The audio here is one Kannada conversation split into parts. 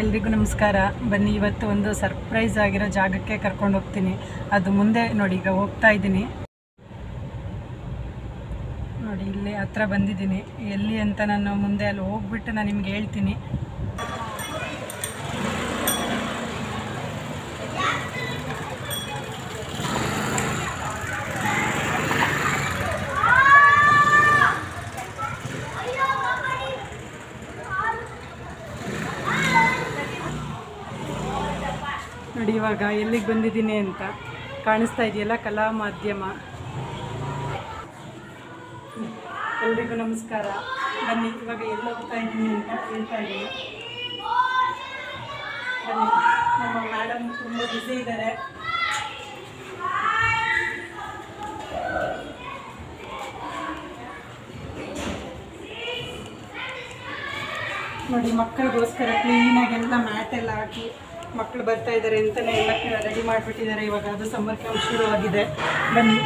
ಎಲ್ರಿಗೂ ನಮಸ್ಕಾರ. ಬನ್ನಿ, ಇವತ್ತು ಒಂದು ಸರ್ಪ್ರೈಸ್ ಆಗಿರೋ ಜಾಗಕ್ಕೆ ಕರ್ಕೊಂಡು ಹೋಗ್ತೀನಿ. ಅದು ಮುಂದೆ ನೋಡಿ, ಈಗ ಹೋಗ್ತಾ ಇದ್ದೀನಿ. ನೋಡಿ, ಇಲ್ಲಿ ಹತ್ರ ಬಂದಿದ್ದೀನಿ. ಎಲ್ಲಿ ಅಂತ ನಾನು ಮುಂದೆ ಅಲ್ಲಿ ಹೋಗ್ಬಿಟ್ಟು ನಾನು ನಿಮ್ಗೆ ಹೇಳ್ತೀನಿ. ಇವಾಗ ಎಲ್ಲಿಗೆ ಬಂದಿದ್ದೀನಿ ಅಂತ ಕಾಣಿಸ್ತಾ ಇದೆಯಲ್ಲ ಕಲಾ ಮಾಧ್ಯಮ. ಎಲ್ರಿಗೂ ನಮಸ್ಕಾರ. ಬನ್ನಿ, ಇವಾಗ ಎಲ್ಲಿ ಹೋಗ್ತಾ ಇದ್ದೀನಿ ಅಂತ ಹೇಳ್ತಾ ಇದ್ದೀನಿ. ಬನ್ನಿ, ನಮ್ಮ ಮೇಡಮ್ ತುಂಬ ಬ್ಯುಸಿ ಇದ್ದಾರೆ ನೋಡಿ, ಮಕ್ಕಳಿಗೋಸ್ಕರ ಕ್ಲೀನಾಗೆಲ್ಲ ಮ್ಯಾಟ್ ಎಲ್ಲ ಹಾಕಿ ಮಕ್ಕಳು ಬರ್ತಾ ಇದ್ದಾರೆ ಅಂತಲೇ ಎಲ್ಲ ರೆಡಿ ಮಾಡಿಬಿಟ್ಟಿದ್ದಾರೆ. ಇವಾಗ ಅದು ಸಮ್ಮರ್ ಶುರುವಾಗಿದೆ. ಬನ್ನಿ.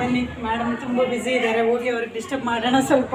ಬನ್ನಿ. ಮೇಡಮ್ ತುಂಬ ಬ್ಯುಸಿ ಇದ್ದಾರೆ. ಹೋಗಿ ಅವ್ರಿಗೆ ಡಿಸ್ಟರ್ಬ್ ಮಾಡೋಣ ಸ್ವಲ್ಪ.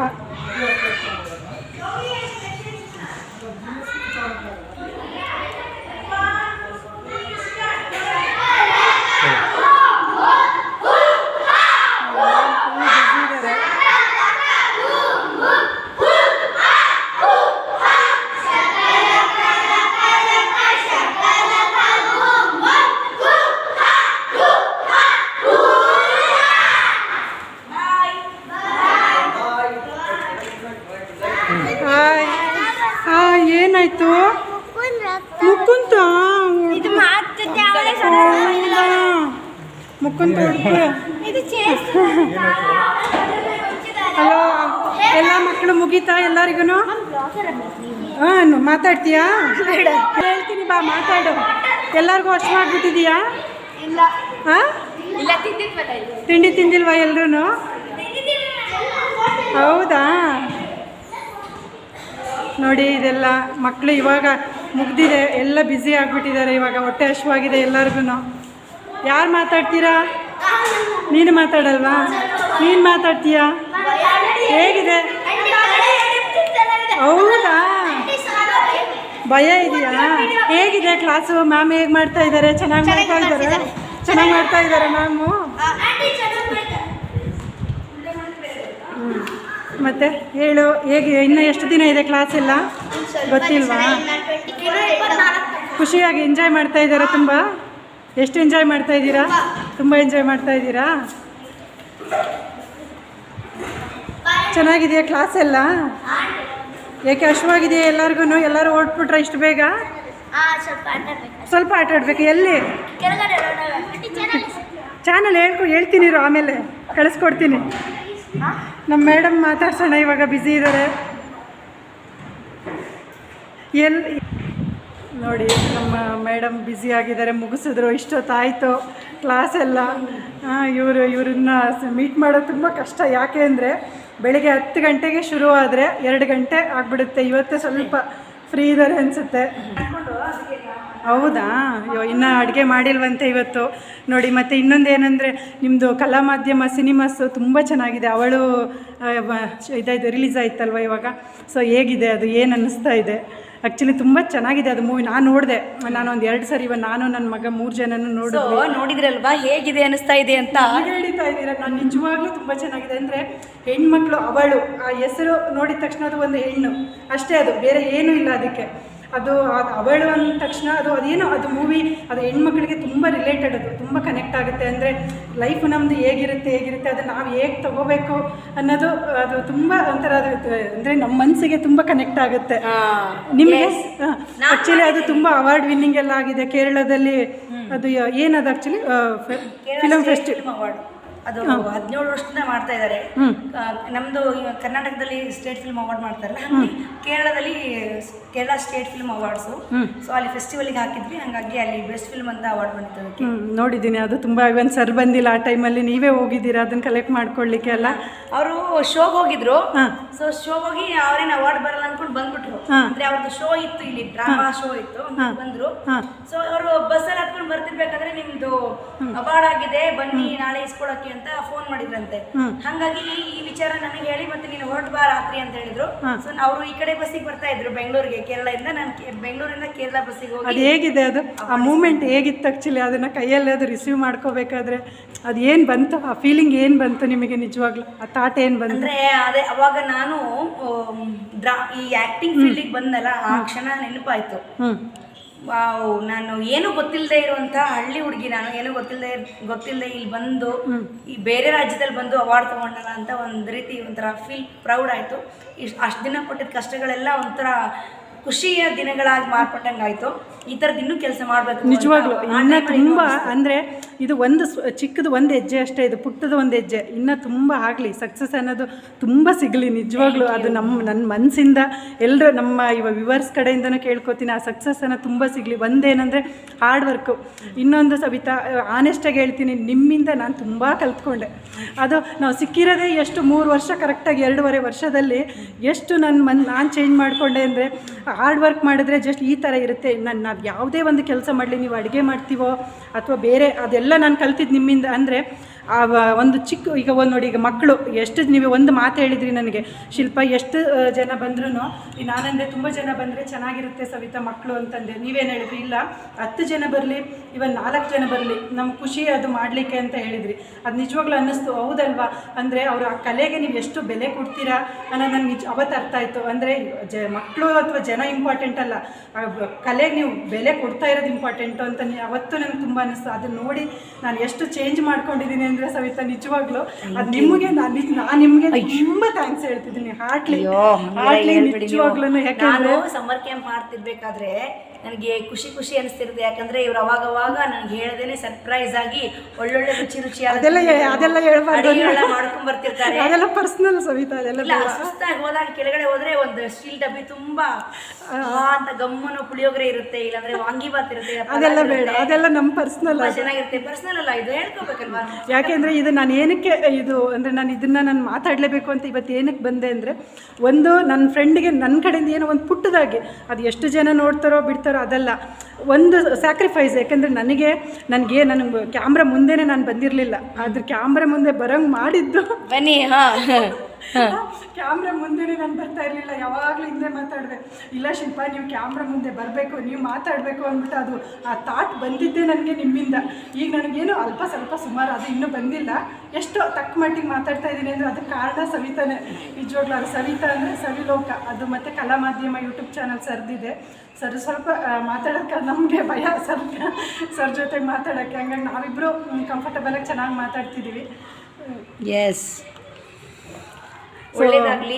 ಇದು ಚೇಸ್ ಹಲೋ ಎಲ್ಲ ಮಕ್ಕಳು ಮುಗೀತಾ ಎಲ್ಲರಿಗೂ ಹಾಂ ಮಾತಾಡ್ತೀಯಾ? ಹೇಳ್ತೀನಿ ಬಾ ಮಾತಾಡು. ಎಲ್ಲರಿಗೂ ಅಷ್ಟು ಮಾಡ್ಬಿಟ್ಟಿದೀಯಾ? ಹಾಂ? ತಿಂಡಿ ತಿಂದಿಲ್ವಾ ಎಲ್ರೂ ಹೌದಾ? ನೋಡಿ ಇದೆಲ್ಲ ಮಕ್ಕಳು ಇವಾಗ ಮುಗ್ದಿದೆ, ಎಲ್ಲ ಬ್ಯುಸಿ ಆಗಿಬಿಟ್ಟಿದ್ದಾರೆ ಇವಾಗ, ಹೊಟ್ಟೆ ಹಶುವಾಗಿದೆ ಎಲ್ಲರಿಗೂ ಯಾರು ಮಾತಾಡ್ತೀರಾ? ನೀನು ಮಾತಾಡಲ್ವಾ? ನೀನು ಮಾತಾಡ್ತೀಯಾ? ಹೇಗಿದೆ? ಹೌದಾ? ಭಯ ಇದೆಯಾ? ಹೇಗಿದೆ ಕ್ಲಾಸು ಮ್ಯಾಮ್ ಹೇಗೆ ಮಾಡ್ತಾ ಇದ್ದಾರೆ? ಚೆನ್ನಾಗಿ ಮಾಡ್ತಾ ಇದ್ದಾರೆ? ಚೆನ್ನಾಗಿ ಮಾಡ್ತಾ ಇದ್ದಾರೆ ಮ್ಯಾಮು ಮತ್ತೆ ಹೇಳು ಹೇಗೆ ಇನ್ನೂ ಎಷ್ಟು ದಿನ ಇದೆ ಕ್ಲಾಸ್ ಎಲ್ಲ? ಗೊತ್ತಿಲ್ವಾ? ಖುಷಿಯಾಗಿ ಎಂಜಾಯ್ ಮಾಡ್ತಾ ಇದ್ದೀರಾ ತುಂಬ? ಎಷ್ಟು ಎಂಜಾಯ್ ಮಾಡ್ತಾ ಇದ್ದೀರಾ? ತುಂಬ ಎಂಜಾಯ್ ಮಾಡ್ತಾ ಇದ್ದೀರಾ? ಚೆನ್ನಾಗಿದೆಯಾ ಕ್ಲಾಸ್ ಎಲ್ಲ? ಯಾಕೆ ಹಶುವಾಗಿದೆಯಾ ಎಲ್ಲರಿಗೂ ಎಲ್ಲರೂ ಓಡ್ಬಿಟ್ರೆ ಇಷ್ಟು ಬೇಗ? ಸ್ವಲ್ಪ ಆಟ ಆಡ್ಬೇಕು. ಎಲ್ಲಿ? ಚಾನಲ್ ಹೇಳ್ಕೊ ಹೇಳ್ತೀನಿ ಆಮೇಲೆ. ಕಳಿಸ್ಕೊಡ್ತೀನಿ. ನಮ್ಮ ಮೇಡಮ್ ಮಾತಾಡ್ಸೋಣ, ಇವಾಗ ಬ್ಯುಸಿ ಇದ್ದಾರೆ ಎಲ್ಲಿ ನೋಡಿ, ನಮ್ಮ ಮೇಡಮ್ ಬ್ಯುಸಿ ಆಗಿದ್ದಾರೆ, ಮುಗಿಸಿದ್ರು, ಇಷ್ಟೊತ್ತಾಯಿತು ಕ್ಲಾಸ್ ಎಲ್ಲ. ಇವರು ಇವ್ರನ್ನ ಮೀಟ್ ಮಾಡೋದು ತುಂಬ ಕಷ್ಟ. ಯಾಕೆ ಅಂದರೆ, ಬೆಳಿಗ್ಗೆ ಹತ್ತು ಗಂಟೆಗೆ ಶುರು ಆದರೆ ಎರಡು ಗಂಟೆ ಆಗಿಬಿಡುತ್ತೆ. ಇವತ್ತೇ ಸ್ವಲ್ಪ ಫ್ರೀ ಇದ್ದಾರೆ ಅನಿಸುತ್ತೆ. ಹೌದಾ? ಅಯ್ಯೋ ಇನ್ನೂ ಅಡುಗೆ ಮಾಡಿಲ್ವಂತೆ ಇವತ್ತು. ನೋಡಿ ಮತ್ತು ಇನ್ನೊಂದು ಏನಂದರೆ ನಿಮ್ಮದು ಕಲಾ ಮಾಧ್ಯಮ ಸಿನಿಮಾಸು ತುಂಬ ಚೆನ್ನಾಗಿದೆ. ಅವಳು ಇದಾಯ್ತು ರಿಲೀಸ್ ಆಯ್ತಲ್ವ ಇವಾಗ? ಸೊ ಹೇಗಿದೆ? ಅದು ಏನು ಅನ್ನಿಸ್ತಾ ಇದೆ? ಆ್ಯಕ್ಚುಲಿ ತುಂಬ ಚೆನ್ನಾಗಿದೆ ಅದು ಮೂವಿ ನಾನು ನೋಡಿದೆ. ನಾನು ಒಂದು ಎರಡು ಸರಿ ಇವಾಗ ನಾನು ನನ್ನ ಮಗ ಮೂರು ಜನನೂ ನೋಡಿದ್ರು ನೋಡಿದ್ರಲ್ವಾ? ಹೇಗಿದೆ ಅನಿಸ್ತಾ ಇದೆ ಅಂತ? ಹೇಳ್ತಾ ಇದ್ದೀರಾ? ನಾನು ನಿಜವಾಗ್ಲೂ ತುಂಬ ಚೆನ್ನಾಗಿದೆ. ಅಂದರೆ ಹೆಣ್ಮಕ್ಳು ಅವಳು ಆ ಹೆಸರು ನೋಡಿದ ತಕ್ಷಣ ಅದು ಒಂದು ಹೆಣ್ಣು. ಅಷ್ಟೇ ಅದು. ಬೇರೆ ಏನೂ ಇಲ್ಲ ಅದಕ್ಕೆ. ಅದು ಅದು ಅವಳು ಅಂದ ತಕ್ಷಣ ಅದು ಅದೇನೋ ಅದು ಮೂವಿ ಅದು ಹೆಣ್ಮಕ್ಳಿಗೆ ತುಂಬ ರಿಲೇಟೆಡ್ ಅದು ತುಂಬ ಕನೆಕ್ಟ್ ಆಗುತ್ತೆ. ಅಂದರೆ ಲೈಫ್ ನಮ್ಮದು ಹೇಗಿರುತ್ತೆ ಹೇಗಿರುತ್ತೆ ಅದು ನಾವು ಹೇಗೆ ತಗೋಬೇಕು ಅನ್ನೋದು ಅದು ತುಂಬ ಒಂಥರ ಅದು ಅಂದರೆ ನಮ್ಮ ಮನಸ್ಸಿಗೆ ತುಂಬ ಕನೆಕ್ಟ್ ಆಗುತ್ತೆ. ನಿಮಗೆ? ಆ್ಯಕ್ಚುಲಿ ಅದು ತುಂಬ ಅವಾರ್ಡ್ ವಿನ್ನಿಂಗ್ ಎಲ್ಲ ಆಗಿದೆ ಕೇರಳದಲ್ಲಿ. ಅದು ಏನದು ಆ್ಯಕ್ಚುಲಿ ಫಿಲಮ್ ಫೆಸ್ಟಿವಲ್ ಅವಾರ್ಡ್ ಅದು ಹದಿನೇಳು ವರ್ಷದಿಂದ ಮಾಡ್ತಾ ಇದ್ದಾರೆ ನಮ್ದು ಕರ್ನಾಟಕದಲ್ಲಿ ಸ್ಟೇಟ್ ಫಿಲ್ಮ್ ಅವಾರ್ಡ್ ಮಾಡ್ತಾರಲ್ಲ ಹಂಗೆ ಕೇರಳದಲ್ಲಿ Kerala state film awards. So ಅಲ್ಲಿ ಫೆಸ್ಟಿವಲ್ಗೆ ಹಾಕಿದ್ವಿ ಹಂಗಾಗಿ ಅಲ್ಲಿ ಬೆಸ್ಟ್ ಫಿಲ್ಮ್ ಅಂತ ಅವಾರ್ಡ್ ಬಂದಿತ್ತು ಅದಕ್ಕೆ. ಹ್ಞೂ ನೋಡಿದ್ದೀನಿ ಅದು ತುಂಬಾ ಇವನ್ ಸರ್ ಬಂದಿಲ್ಲ ಆ ಟೈಮಲ್ಲಿ ನೀವೇ ಹೋಗಿದ್ದೀರಾ ಅದನ್ನ ಕಲೆಕ್ಟ್ ಮಾಡ್ಕೊಳ್ಳಿಕ್ಕೆ ಅಲ್ಲ ಅವರು ಶೋಗೆ ಹೋಗಿದ್ರು. ಸೊ ಶೋಗೆ ಹೋಗಿ ಅವ್ರೇನು ಅವಾರ್ಡ್ ಬರಲ್ಲ ಅನ್ಕೊಂಡು ಬಂದ್ಬಿಟ್ರು. ಅಂದ್ರೆ ಅವ್ರದ್ದು ಶೋ ಇತ್ತು ಇಲ್ಲಿ ಡ್ರಾಮಾ ಶೋ ಇತ್ತು ಬಂದ್ರು. ಸೊ ಅವರು ಬಸ್ಸಲ್ಲಿ ಹತ್ಕೊಂಡು ಬರ್ತಿರ್ಬೇಕಾದ್ರೆ ನಿಮ್ದು ಅವಾರ್ಡ್ ಆಗಿದೆ ಬನ್ನಿ ನಾಳೆ ಇಸ್ಕೊಳಕ್ಕೆ ಅಂತ ಫೋನ್ ಮಾಡಿದ್ರಂತೆ. ಹಂಗಾಗಿ ಈ- ವಿಚಾರ ನನಗೆ ಹೇಳಿ ಮತ್ತೆ ನೀನು ಹೊರಟು ಬಾ ರಾತ್ರಿ ಅಂತ ಹೇಳಿದ್ರು. ಸೊ ಅವರು ಈ ಕಡೆ ಬಸ್ಸಿಗೆ ಬರ್ತಾ ಇದ್ರು ಬೆಂಗಳೂರಿಗೆ ಕೇರಳದಿಂದ ನಾನು ಬೆಂಗಳೂರಿಂದ ಕೇರಳ ಬಸ್ಸಿಗೆ ಅದು ಹೋಗಿ ಹೇಗಿದೆ ಅದು? ಆ ಮೂಮೆಂಟ್ ಹೇಗಿತ್ತು ಆಕ್ಚುಲಿ ಅದನ್ನ ಕೈಯಲ್ಲಿ ಅದು ರಿಸೀವ್ ಮಾಡ್ಕೋಬೇಕಾದ್ರೆ ಅದು ಏನು ಬಂತು? ಆ ಫೀಲಿಂಗ್ ಏನು ಬಂತು ನಿಮಗೆ ನಿಜವಾಗ್ಲೂ? ಆ ಥಾಟ್ ಏನು ಬಂತು? ಅಂದ್ರೆ ಅದೇ ಅವಾಗ ನಾನು ಈ ಆಕ್ಟಿಂಗ್ ಫೀಲ್ಡಿಗೆ ಬಂದಲ್ಲ ಆ ಕ್ಷಣ ನೆನಪಾಯ್ತು. ವಾವ್ ನಾನು ಏನು ಗೊತ್ತಿಲ್ಲದೆ ಇರುವಂತ ಹಳ್ಳಿ ಹುಡುಗಿ ನಾನು ಏನು ಗೊತ್ತಿಲ್ಲದೆ ಗೊತ್ತಿಲ್ಲದೆ ಇಲ್ಲಿ ಬಂದು ಈ ಬೇರೆ ರಾಜ್ಯದಲ್ಲಿ ಬಂದು ಅವಾರ್ಡ್ ತಗೊಂಡಲ್ಲ ಅಂತ ಒಂದು ರೀತಿ ಒಂಥರ ಫೀಲ್ ಪ್ರೌಡ್ ಆಯಿತು. ಇಷ್ಟು ಅಷ್ಟು ದಿನ ಕೊಟ್ಟಿದ್ದ ಕಷ್ಟಗಳೆಲ್ಲ ಒಂಥರ ಖುಷಿಯ ದಿನಗಳಾಗಿ ಮಾರ್ಪಟ್ಟಂಗಾಯ್ತು ಈ ಥರದ್ದು ಇನ್ನೂ ಕೆಲಸ ಮಾಡಬೇಕು ನಿಜವಾಗ್ಲೂ ತುಂಬ ಅಂದರೆ ಇದು ಒಂದು ಚಿಕ್ಕದು ಒಂದು ಹೆಜ್ಜೆ ಅಷ್ಟೇ ಇದು ಪುಟ್ಟದ ಒಂದು ಹೆಜ್ಜೆ. ಇನ್ನೂ ತುಂಬ ಆಗಲಿ ಸಕ್ಸಸ್ ಅನ್ನೋದು ತುಂಬ ಸಿಗಲಿ ನಿಜವಾಗ್ಲೂ ಅದು ನಮ್ಮ ನನ್ನ ಮನಸ್ಸಿಂದ ಎಲ್ಲರೂ ನಮ್ಮ ಇವ ವಿವರ್ಸ್ ಕಡೆಯಿಂದನೂ ಕೇಳ್ಕೊತೀನಿ ಆ ಸಕ್ಸಸ್ ಅನ್ನೋದು ತುಂಬ ಸಿಗಲಿ. ಒಂದೇನಂದರೆ ಹಾರ್ಡ್ ವರ್ಕು ಇನ್ನೊಂದು ಸವಿತಾ ಆನೆಸ್ಟಾಗಿ ಹೇಳ್ತೀನಿ ನಿಮ್ಮಿಂದ ನಾನು ತುಂಬ ಕಲ್ತ್ಕೊಂಡೆ. ಅದು ನಾವು ಸಿಕ್ಕಿರೋದೇ ಎಷ್ಟು ಮೂರು ವರ್ಷ ಕರೆಕ್ಟಾಗಿ ಎರಡೂವರೆ ವರ್ಷದಲ್ಲಿ ಎಷ್ಟು ನನ್ನ ಮನ್ ನಾನು ಚೇಂಜ್ ಮಾಡಿಕೊಂಡೆ ಅಂದರೆ ಹಾರ್ಡ್ ವರ್ಕ್ ಮಾಡಿದ್ರೆ ಜಸ್ಟ್ ಈ ಥರ ಇರುತ್ತೆ. ನಾನು ನಾವು ಯಾವುದೇ ಒಂದು ಕೆಲಸ ಮಾಡಲಿ ನೀವು ಅಡುಗೆ ಮಾಡ್ತೀವೋ ಅಥವಾ ಬೇರೆ ಅದೆಲ್ಲ ನಾನು ಕಲ್ತಿದ್ದು ನಿಮ್ಮಿಂದ. ಅಂದರೆ ಆ ಒಂದು ಚಿಕ್ಕ, ಈಗ ಒಂದು ನೋಡಿ, ಈಗ ಮಕ್ಕಳು ಎಷ್ಟು ನೀವು ಒಂದು ಮಾತು ಹೇಳಿದ್ರಿ ನನಗೆ. ಶಿಲ್ಪ, ಎಷ್ಟು ಜನ ಬಂದ್ರೂ ನಾನಂದೆ ತುಂಬ ಜನ ಬಂದರೆ ಚೆನ್ನಾಗಿರುತ್ತೆ ಸವಿತಾ ಮಕ್ಕಳು ಅಂತಂದೆ. ನೀವೇನು ಹೇಳಿದ್ರಿ? ಇಲ್ಲ, ಹತ್ತು ಜನ ಬರಲಿ, ಇವನ್ ನಾಲ್ಕು ಜನ ಬರಲಿ ನಮ್ಗೆ ಖುಷಿ ಅದು ಮಾಡಲಿಕ್ಕೆ ಅಂತ ಹೇಳಿದ್ರಿ. ಅದು ನಿಜವಾಗ್ಲೂ ಅನ್ನಿಸ್ತು, ಹೌದಲ್ವಾ? ಅಂದರೆ ಅವರು ಆ ಕಲೆಗೆ ನೀವು ಎಷ್ಟು ಬೆಲೆ ಕೊಡ್ತೀರಾ ಅನ್ನೋದು ನನಗೆ ನಿಜ ಅವತ್ತು ಅರ್ಥ ಆಯಿತು. ಅಂದರೆ ಜ ಮಕ್ಕಳು ಅಥವಾ ಜನ ಇಂಪಾರ್ಟೆಂಟ್ ಅಲ್ಲ. ಕಲೆಗೆ ನೀವು ಬೆಲೆ ಕೊಡ್ತಾ ಇರೋದು ಇಂಪಾರ್ಟೆಂಟು ಅಂತ ಅವತ್ತು ನನಗೆ ತುಂಬ ಅನ್ನಿಸ್ತು. ಅದನ್ನ ನೋಡಿ ನಾನು ಎಷ್ಟು ಚೇಂಜ್ ಮಾಡ್ಕೊಂಡಿದ್ದೀನಿ ಅಂದರೆ ಸವಿತಾ ನಿಜವಾಗ್ಲೂ. ನಿಜವಾಗ್ಲು ನಿಮಗೆ ನಾನು ನಿಮ್ಗೆ ತುಂಬ ಥ್ಯಾಂಕ್ಸ್ ಹೇಳ್ತಿದ್ದೀನಿ. ಹಾಟ್ಲಿ ಹಾಟ್ಲಿ ನಿಜವಾಗ್ಲೂ ಯಾಕಂದ್ರೆ ನಾನು ಸಮ್ಮರ್ ಕ್ಯಾಂಪ್ ಮಾಡ್ತಿರ್ಬೇಕಾದ್ರೆ ನನಗೆ ಖುಷಿ ಖುಷಿ ಅನಿಸ್ತಿರುತ್ತೆ. ಯಾಕಂದ್ರೆ ಇವ್ರು ಅವಾಗ ಅವಾಗ ನನಗೆ ಹೇಳ್ದೇನೆ ಸರ್ಪ್ರೈಸ್ ಆಗಿ ಒಳ್ಳೊಳ್ಳೆ ರುಚಿ ರುಚಿ ಅದೆಲ್ಲ ಅದೆಲ್ಲ ಹೇಳ್ಬಾರ್ದು. ಮಾಡ್ಕೊಂಡ್ ಬರ್ತಿರ್ತಾರೆ. ಅದೆಲ್ಲ ಪರ್ಸನಲ್ ಸವಿತಾ ಅದೆಲ್ಲ ಸುಸ್ತಾಗಿ ಹೋದಾಗ ಕೆಳಗಡೆ ಹೋದ್ರೆ ಒಂದು ಸ್ಟೀಲ್ ಡಬ್ಬಿ ತುಂಬಾ ಅಂತ ಗಮ್ಮನ ಪುಳಿಯೋಗರೆ ಇರುತ್ತೆ. ಇಲ್ಲಾಂದ್ರೆ ವಾಂಗಿಬಾತ್ ಇರುತ್ತೆ. ಪಲಾವ್ ಅದೆಲ್ಲ ಬೇಡ. ಇರುತ್ತೆ. ಅದೆಲ್ಲ ನಮ್ಮ ಪರ್ಸನಲ್ ಚೆನ್ನಾಗಿರುತ್ತೆ. ಪರ್ಸನಲ್ ಅಲ್ಲ ಇದು ಹೇಳ್ಕೋಬೇಕಲ್ವಾ? ಯಾಕೆಂದರೆ ಇದು ನಾನು ಏನಕ್ಕೆ, ಇದು ಅಂದರೆ ನಾನು ಇದನ್ನು ನಾನು ಮಾತಾಡಲೇಬೇಕು ಅಂತ ಇವತ್ತು ಏನಕ್ಕೆ ಬಂದೆ ಅಂದರೆ ಒಂದು ನನ್ನ ಫ್ರೆಂಡಿಗೆ ನನ್ನ ಕಡೆಯಿಂದ ಏನೋ ಒಂದು ಪುಟ್ಟದಾಗಿ ಅದು ಎಷ್ಟು ಜನ ನೋಡ್ತಾರೋ ಬಿಡ್ತಾರೋ ಅದಲ್ಲ. ಒಂದು ಸ್ಯಾಕ್ರಿಫೈಸ್ ಯಾಕೆಂದರೆ ನನಗೆ ನನಗೆ ನನಗೆ ಕ್ಯಾಮ್ರಾ ಮುಂದೆನೇ ನಾನು ಬಂದಿರಲಿಲ್ಲ. ಆದ್ರೆ ಕ್ಯಾಮ್ರಾ ಮುಂದೆ ಬರಂಗೆ ಮಾಡಿದ್ದು ಬನ್ನಿ, ಹಾ. ಕ್ಯಾಮ್ರಾ ಮುಂದೆನೇ ನಾನು ಬರ್ತಾ ಇರಲಿಲ್ಲ ಯಾವಾಗಲೂ ಹಿಂದೆ ಮಾತಾಡಿದೆ. ಇಲ್ಲ ಶಿಲ್ಪ ನೀವು ಕ್ಯಾಮ್ರಾ ಮುಂದೆ ಬರಬೇಕು ನೀವು ಮಾತಾಡಬೇಕು ಅಂದ್ಬಿಟ್ಟು ಅದು ಆ ಥಾಟ್ ಬಂದಿದ್ದೆ ನನಗೆ ನಿಮ್ಮಿಂದ. ಈಗ ನನಗೇನು ಅಲ್ಪ ಸ್ವಲ್ಪ ಸುಮಾರು ಅದು ಇನ್ನೂ ಬಂದಿಲ್ಲ. ಎಷ್ಟೋ ತಕ್ಕ ಮಟ್ಟಿಗೆ ಮಾತಾಡ್ತಾ ಇದ್ದೀನಿ ಅಂದರೆ ಅದಕ್ಕೆ ಕಾರಣ ಸವಿತಾನೆ. ನಿಜವಾಗ್ಲೂ ಅದು ಸವಿತಾ ಅಂದರೆ ಸವಿಲೋಕ. ಅದು ಮತ್ತು ಕಲಾ ಮಾಧ್ಯಮ ಯೂಟ್ಯೂಬ್ ಚಾನಲ್ ಸರ್ದಿದೆ. ಸರ್ ಸ್ವಲ್ಪ ಮಾತಾಡೋಕೆ ನಮಗೆ ಭಯ ಸ್ವಲ್ಪ. ಸರ್ ಜೊತೆಗೆ ಮಾತಾಡೋಕ್ಕೆ ಹಂಗಾಗಿ ನಾವಿಬ್ಬರು ಕಂಫರ್ಟಬಲಾಗಿ ಚೆನ್ನಾಗಿ ಮಾತಾಡ್ತಿದ್ದೀವಿ ಎಸ್ ಒಳ್ಳೇದಾಗ್ಲಿ.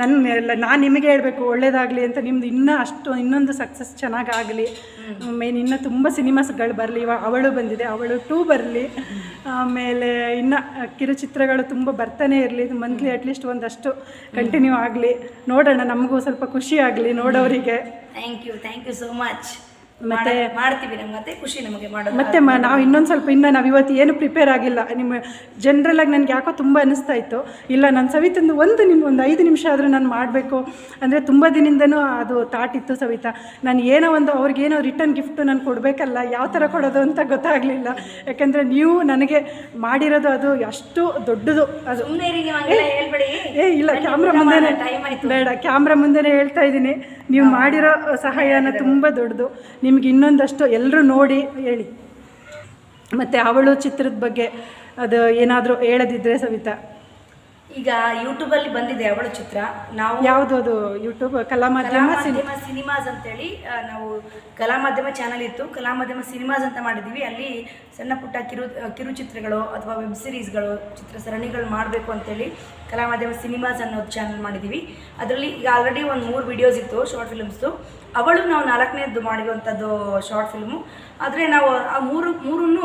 ನನ್ನ ನಾನು ನಿಮಗೆ ಹೇಳಬೇಕು ಒಳ್ಳೇದಾಗಲಿ ಅಂತ ನಿಮ್ದು ಇನ್ನೂ ಅಷ್ಟು ಇನ್ನೊಂದು ಸಕ್ಸಸ್ ಚೆನ್ನಾಗಾಗಲಿ. ಮೇನ್ ಇನ್ನೂ ತುಂಬ ಸಿನಿಮಾಸ್ಗಳು ಬರಲಿ ಇವಾಗ ಅವಳು ಬಂದಿದೆ ಅವಳು ಟೂ ಬರಲಿ. ಆಮೇಲೆ ಇನ್ನು ಕಿರುಚಿತ್ರಗಳು ತುಂಬ ಬರ್ತಾನೆ ಇರಲಿ ಮಂತ್ಲಿ ಅಟ್ಲೀಸ್ಟ್ ಒಂದಷ್ಟು ಕಂಟಿನ್ಯೂ ಆಗಲಿ. ನೋಡೋಣ ನಮಗೂ ಸ್ವಲ್ಪ ಖುಷಿ ಆಗಲಿ ನೋಡೋರಿಗೆ. Thank you thank you so much ಮತ್ತೆ- ಮಾಡ್ತೀವಿ ನಮ್ಗೆ ಮತ್ತೆ ಖುಷಿ ನಮಗೆ ಮಾಡೋದು. ಮತ್ತೆ ನಾವು ಇನ್ನೊಂದು ಸ್ವಲ್ಪ ಇನ್ನು ನಾವು ಇವತ್ತು ಏನು ಪ್ರಿಪೇರ್ ಆಗಿಲ್ಲ. ನಿಮ್ಮ ಜನರಲಾಗಿ ನನಗೆ ಯಾಕೋ ತುಂಬ ಅನಿಸ್ತಾ ಇತ್ತು. ಇಲ್ಲ ನಾನು ಸವಿತಂದು ಒಂದು ನಿಮ್ಮ ಒಂದು ಐದು ನಿಮಿಷ ಆದರೂ ನಾನು ಮಾಡಬೇಕು. ಅಂದರೆ ತುಂಬ ದಿನದಿಂದನೂ ಅದು ಥಾಟ್ ಇತ್ತು ಸವಿತಾ. ನಾನು ಏನೋ ಒಂದು ಅವ್ರಿಗೇನೋ ರಿಟರ್ನ್ ಗಿಫ್ಟು ನಾನು ಕೊಡಬೇಕಲ್ಲ ಯಾವ ಥರ ಕೊಡೋದು ಅಂತ ಗೊತ್ತಾಗಲಿಲ್ಲ. ಯಾಕಂದರೆ ನೀವು ನನಗೆ ಮಾಡಿರೋದು ಅದು ಅಷ್ಟು ದೊಡ್ಡದು. ಅದು ಏ ಇಲ್ಲ ಕ್ಯಾಮ್ರಾ ಮುಂದೆನೇ ಟೈಮ್ ಆಯ್ತು. ಬೇಡ ಕ್ಯಾಮ್ರಾ ಮುಂದೆನೇ ಹೇಳ್ತಾ ಇದ್ದೀನಿ. ನೀವು ಮಾಡಿರೋ ಸಹಾಯನ ತುಂಬ ದೊಡ್ಡದು. ನಿಮ್ಗೆ ಇನ್ನೊಂದಷ್ಟು ಎಲ್ಲರೂ ನೋಡಿ ಹೇಳಿ. ಮತ್ತು ಅವಳು ಚಿತ್ರದ ಬಗ್ಗೆ ಅದು ಏನಾದರೂ ಹೇಳದಿದ್ರೆ ಸವಿತಾ. ಈಗ ಯೂಟ್ಯೂಬಲ್ಲಿ ಬಂದಿದೆ ಅವಳ ಚಿತ್ರ. ನಾವು ಯಾವುದು ಅದು? ಯೂಟ್ಯೂಬ್ ಕಲಾ ಮಾಧ್ಯಮ ಸಿನಿಮಾ ಸಿನಿಮಾಸ್ ಅಂತೇಳಿ ಹೇಳಿ ನಾವು ಕಲಾಮಾಧ್ಯಮ ಚಾನಲ್ ಇತ್ತು. ಕಲಾಮಾಧ್ಯಮ ಸಿನಿಮಾಸ್ ಅಂತ ಮಾಡಿದೀವಿ. ಅಲ್ಲಿ ಸಣ್ಣ ಪುಟ್ಟ ಕಿರು ಕಿರುಚಿತ್ರಗಳು ಅಥವಾ ವೆಬ್ ಸಿರೀಸ್ಗಳು ಚಿತ್ರ ಸರಣಿಗಳು ಮಾಡಬೇಕು ಅಂತೇಳಿ ಕಲಾ ಮಾಧ್ಯಮ ಸಿನಿಮಾಸ್ ಅನ್ನೋದು ಚಾನಲ್ ಮಾಡಿದ್ದೀವಿ ಅದರಲ್ಲಿ ಈಗ ಆಲ್ರೆಡಿ ಒಂದು ಮೂರು ವಿಡಿಯೋಸ್ ಇತ್ತು ಶಾರ್ಟ್ ಫಿಲ್ಮ್ಸು ಅವಳು ನಾವು ನಾಲ್ಕನೇದು ಮಾಡಿರುವಂಥದ್ದು ಶಾರ್ಟ್ ಫಿಲ್ಮು ಆದರೆ ನಾವು ಆ ಮೂರು, ಮೂರನ್ನು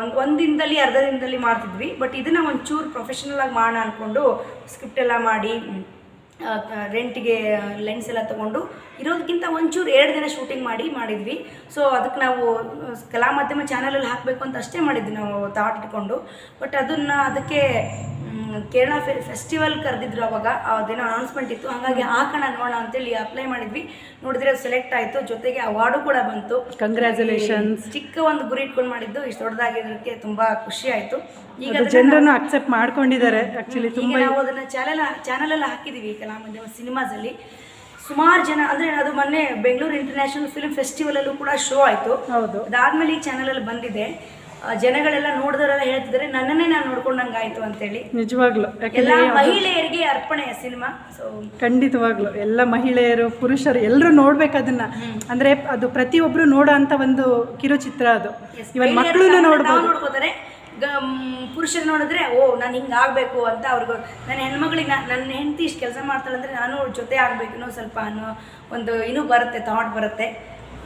ಒಂದು ಒಂದು ದಿನದಲ್ಲಿ ಅರ್ಧ ದಿನದಲ್ಲಿ ಮಾಡ್ತಿದ್ವಿ. ಬಟ್ ಇದನ್ನು ಒಂಚೂರು ಪ್ರೊಫೆಷನಲ್ ಆಗಿ ಮಾಡೋಣ ಅಂದ್ಕೊಂಡು ಸ್ಕ್ರಿಪ್ಟ್ ಎಲ್ಲ ಮಾಡಿ ರೆಂಟ್ಗೆ ಲೆನ್ಸ್ ಎಲ್ಲ ತೊಗೊಂಡು ಇರೋದಕ್ಕಿಂತ ಒಂಚೂರು ಎರಡು ದಿನ ಶೂಟಿಂಗ್ ಮಾಡಿ ಮಾಡಿದ್ವಿ. ಸೊ ಅದಕ್ಕೆ ನಾವು ಕಲಾ ಮಾಧ್ಯಮ ಚಾನಲಲ್ಲಿ ಹಾಕಬೇಕು ಅಂತ ಅಷ್ಟೇ ಮಾಡಿದ್ವಿ ನಾವು ಥಾಟ್ ಇಟ್ಕೊಂಡು. ಬಟ್ ಅದನ್ನು ಅದಕ್ಕೆ ಕೇರಳ ಫಿಲ್ ಫೆಸ್ಟಿವಲ್ ಕರೆದಿದ್ರು ಅವಾಗ ಅದೇನೋ ಅನೌನ್ಸ್ಮೆಂಟ್ ಇತ್ತು. ಹಾಗಾಗಿ ಹಾಕೋಣ ನೋಡೋಣ ಅಂತೇಳಿ ಅಪ್ಲೈ ಮಾಡಿದ್ವಿ. ನೋಡಿದ್ರೆ ಸೆಲೆಕ್ಟ್ ಆಯಿತು. ಜೊತೆಗೆ ಅವಾರ್ಡು ಕೂಡ ಬಂತು. ಕಂಗ್ರ್ಯಾಚುಲೇಷನ್ ಚಿಕ್ಕ ಒಂದು ಗುರಿ ಇಟ್ಕೊಂಡು ಮಾಡಿದ್ದು. ಇಷ್ಟು ದೊಡ್ಡದಾಗಿರೋದಕ್ಕೆ ತುಂಬ ಖುಷಿ ಆಯಿತು. ಈಗ ಜನರನ್ನು ಅಕ್ಸೆಪ್ಟ್ ಮಾಡ್ಕೊಂಡಿದ್ದಾರೆ ಆ್ಯಕ್ಚುಲಿ ತುಂಬ ನಾವು ಅದನ್ನು ಚಾನೆಲ್ ಚಾನಲ್ ಎಲ್ಲ ಹಾಕಿದೀವಿ. ಕಲಾ ಮಾಧ್ಯಮ ಸಿನಿಮಾಸಲ್ಲಿ ಸುಮಾರು ಜನ ಅಂದ್ರೆ ಅದು ಮೊನ್ನೆ ಬೆಂಗಳೂರು ಇಂಟರ್ನ್ಯಾಷನಲ್ ಫಿಲ್ಮ್ ಫೆಸ್ಟಿವಲಲ್ಲೂ ಕೂಡ ಶೋ ಆಯ್ತು. ಹೌದು. ಅದಾದಮೇಲೆ ಈ ಚಾನಲಲ್ಲಿ ಬಂದಿದೆ. ಜನಗಳೆಲ್ಲ ನೋಡಿದವರೆಲ್ಲ ಹೇಳ್ತಿದ್ರೆ ನನ್ನನ್ನೇ ನಾನು ನೋಡ್ಕೊಂಡಂಗೆ ಆಯ್ತು ಅಂತೇಳಿ. ನಿಜವಾಗ್ಲು. ಎಲ್ಲ ಮಹಿಳೆಯರಿಗೆ ಅರ್ಪಣೆ ಸಿನಿಮಾ ಸೊ ಖಂಡಿತವಾಗ್ಲು. ಎಲ್ಲ ಮಹಿಳೆಯರು ಪುರುಷರು ಎಲ್ಲರೂ ನೋಡ್ಬೇಕು ಅದನ್ನ ಅಂದ್ರೆ ಅದು ಪ್ರತಿಯೊಬ್ರು ನೋಡೋ ಅಂತ ಒಂದು ಕಿರುಚಿತ್ರ ಅದು. ಇವನ್ ಮಕ್ಕಳು ನೋಡ್ಬೋದು. ಪುರುಷರು ನೋಡಿದ್ರೆ ಓ ನಾನು ಹಿಂಗೆ ಆಗಬೇಕು ಅಂತ ಅವ್ರಿಗೆ ನನ್ನ ಹೆಣ್ಮಗಳಿಗೆ ನನ್ನ ಹೆಂಡತಿ ಇಷ್ಟು ಕೆಲಸ ಮಾಡ್ತಾಳೆ ಅಂದರೆ ನಾನು ಅವ್ಳ ಜೊತೆ ಆಗಬೇಕು ಇನ್ನೂ ಸ್ವಲ್ಪ ಅನ್ನೋ ಒಂದು ಇನ್ನೂ ಬರುತ್ತೆ ಥಾಟ್ ಬರುತ್ತೆ.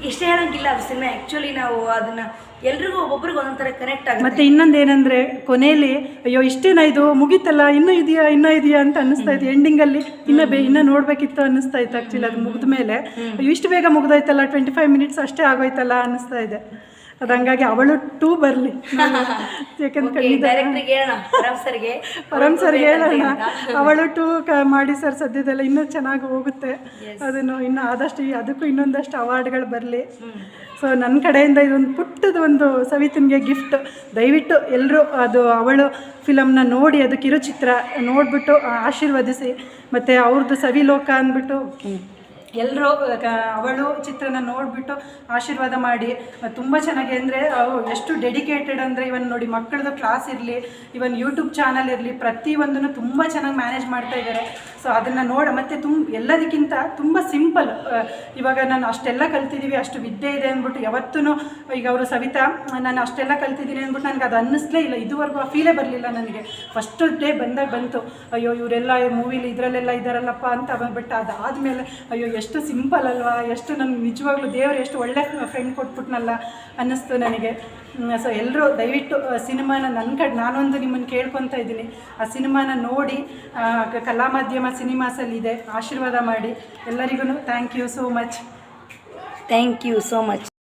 ಇಷ್ಟೇ ಹೇಳೋಂಗಿಲ್ಲ ಅದು ಸಿನಿಮಾ. ಆ್ಯಕ್ಚುಲಿ ನಾವು ಅದನ್ನ ಎಲ್ರಿಗೂ ಒಬ್ಬೊಬ್ರಿಗೆ ಒಂದೊಂದು ಥರ ಕನೆಕ್ಟ್ ಆಗುತ್ತೆ. ಮತ್ತೆ ಇನ್ನೊಂದು ಏನಂದ್ರೆ ಕೊನೆಯಲ್ಲಿ ಅಯ್ಯೋ ಇಷ್ಟೇನಾ ಇದು? ಮುಗೀತಲ್ಲ? ಇನ್ನೂ ಇದೆಯಾ? ಇನ್ನೂ ಇದೆಯಾ? ಅಂತ ಅನ್ನಿಸ್ತಾ ಇತ್ತು ಎಂಡಿಂಗಲ್ಲಿ ಇನ್ನೂ ಬೇ ಇನ್ನೂ ನೋಡಬೇಕಿತ್ತು ಅನ್ನಿಸ್ತಾ ಇತ್ತು ಆ್ಯಕ್ಚುಲಿ ಅದು ಮುಗಿದ ಮೇಲೆ ಅಯ್ಯೋ ಇಷ್ಟು ಬೇಗ ಮುಗ್ದೋಯ್ತಲ್ಲ? ಟ್ವೆಂಟಿ ಫೈವ್ ಮಿನಿಟ್ಸ್ ಅಷ್ಟೇ ಆಗೋಯ್ತಲ್ಲ? ಅನ್ನಿಸ್ತಾ ಇದೆ. ಅದು ಹಂಗಾಗಿ ಅವಳು ಟೂ ಬರಲಿ. ಯಾಕಂದ್ರೆ ಪರಮ್ ಸರ್ ಹೇಳೋಣ ಅವಳು ಟೂ ಕ ಮಾಡಿ ಸರ್ ಸದ್ಯದಲ್ಲ ಇನ್ನೂ ಚೆನ್ನಾಗಿ ಹೋಗುತ್ತೆ. ಅದನ್ನು ಇನ್ನು ಆದಷ್ಟು ಅದಕ್ಕೂ ಇನ್ನೊಂದಷ್ಟು ಅವಾರ್ಡ್ಗಳು ಬರಲಿ. ಸೊ ನನ್ನ ಕಡೆಯಿಂದ ಇದೊಂದು ಪುಟ್ಟದ ಒಂದು ಸವಿತನ್ಗೆ ಗಿಫ್ಟ್. ದಯವಿಟ್ಟು ಎಲ್ಲರೂ ಅದು ಅವಳು ಫಿಲಮ್ನ ನೋಡಿ ಅದು ಕಿರುಚಿತ್ರ ನೋಡಿಬಿಟ್ಟು ಆಶೀರ್ವದಿಸಿ. ಮತ್ತು ಅವ್ರದ್ದು ಸವಿಲೋಕ ಅಂದ್ಬಿಟ್ಟು ಎಲ್ಲರೂ ಅವಳು ಚಿತ್ರನ ನೋಡಿಬಿಟ್ಟು ಆಶೀರ್ವಾದ ಮಾಡಿ. ತುಂಬ ಚೆನ್ನಾಗಿ ಅಂದರೆ ಎಷ್ಟು ಡೆಡಿಕೇಟೆಡ್ ಅಂದರೆ, ಇವನ್ ನೋಡಿ ಮಕ್ಕಳದ್ದು ಕ್ಲಾಸ್ ಇರಲಿ, ಇವನ್ ಯೂಟ್ಯೂಬ್ ಚಾನಲ್ ಇರಲಿ, ಪ್ರತಿಯೊಂದನ್ನು ತುಂಬ ಚೆನ್ನಾಗಿ ಮ್ಯಾನೇಜ್ ಮಾಡ್ತಾ ಇದ್ದಾರೆ ಸೊ ಅದನ್ನು ನೋಡ, ಮತ್ತು ತುಂಬ ಎಲ್ಲದಕ್ಕಿಂತ ತುಂಬ ಸಿಂಪಲ್ ಇವಾಗ ನಾನು ಅಷ್ಟೆಲ್ಲ ಕಲ್ತಿದ್ದೀವಿ ಅಷ್ಟು ವಿದ್ಯೆ ಇದೆ ಅಂದ್ಬಿಟ್ಟು ಯಾವತ್ತೂ ಈಗ ಅವರು ಸವಿತಾ, ನಾನು ಅಷ್ಟೆಲ್ಲ ಕಲ್ತಿದ್ದೀನಿ ಅಂದ್ಬಿಟ್ಟು ನನಗೆ ಅದು ಅನ್ನಿಸ್ಲೇ ಇಲ್ಲ. ಇದುವರೆಗೂ ಆ ಫೀಲೇ ಬರಲಿಲ್ಲ ನನಗೆ. ಫಸ್ಟ್ ಡೇ ಬಂದಾಗ ಬಂತು, ಅಯ್ಯೋ, ಇವರೆಲ್ಲ ಮೂವಿಲಿ ಇದರಲ್ಲೆಲ್ಲ ಇದ್ದಾರಲ್ಲಪ್ಪ ಅಂತ, ಬಟ್ ಅದಾದಮೇಲೆ, ಅಯ್ಯೋ ಎಷ್ಟು ಸಿಂಪಲ್ ಅಲ್ವಾ, ಎಷ್ಟು ನನ್ನ ನಿಜವಾಗ್ಲೂ ದೇವರು ಎಷ್ಟು ಒಳ್ಳೆ ಫ್ರೆಂಡ್ ಕೊಟ್ಬಿಟ್ನಲ್ಲ ಅನ್ನಿಸ್ತು ನನಗೆ. ಸೊ ಎಲ್ಲರೂ ದಯವಿಟ್ಟು ಸಿನಿಮಾನ ನನ್ನ ಕಡೆ ನಾನೊಂದು ನಿಮ್ಮನ್ನು ಕೇಳ್ಕೊತಾ ಇದ್ದೀನಿ. ಆ ಸಿನಿಮಾನ ನೋಡಿ ಕಲಾ ಮಾಧ್ಯಮ ಸಿನಿಮಾಸಲ್ಲಿದೆ ಆಶೀರ್ವಾದ ಮಾಡಿ. ಎಲ್ಲರಿಗೂ thank you so much thank you so much